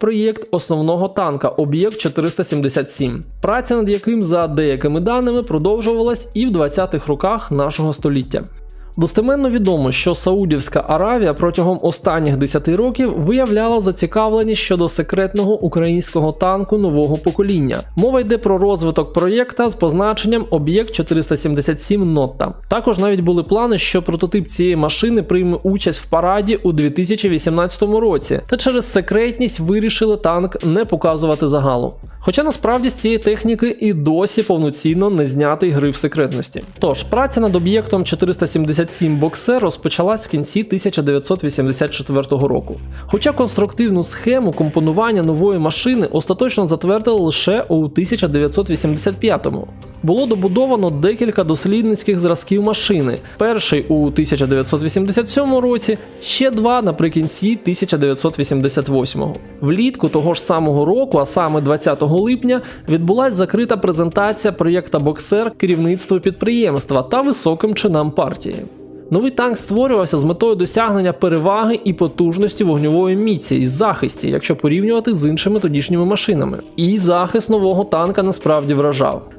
проєкт основного танка об'єкт 477, праця над яким за деякими даними продовжувалась і в 20-х роках нашого століття. Достеменно відомо, що Саудівська Аравія протягом останніх 10 років виявляла зацікавленість щодо секретного українського танку нового покоління. Мова йде про розвиток проєкта з позначенням об'єкт 477 Нотта. Також навіть були плани, що прототип цієї машини прийме участь в параді у 2018 році, та через секретність вирішили танк не показувати загалу. Хоча насправді з цієї техніки і досі повноцінно не знятий гри в секретності. Тож праця над об'єктом 477 боксер розпочалась в кінці 1984 року. Хоча конструктивну схему компонування нової машини остаточно затвердили лише у 1985-му. Було добудовано декілька дослідницьких зразків машини. Перший у 1987 році, ще два наприкінці 1988-го. Влітку того ж самого року, а саме 20 липня, відбулася закрита презентація проєкта Боксер керівництву підприємства та високим чинам партії. Новий танк створювався з метою досягнення переваги і потужності вогньової міці і захисті, якщо порівнювати з іншими тодішніми машинами. І захист нового танка насправді вражав.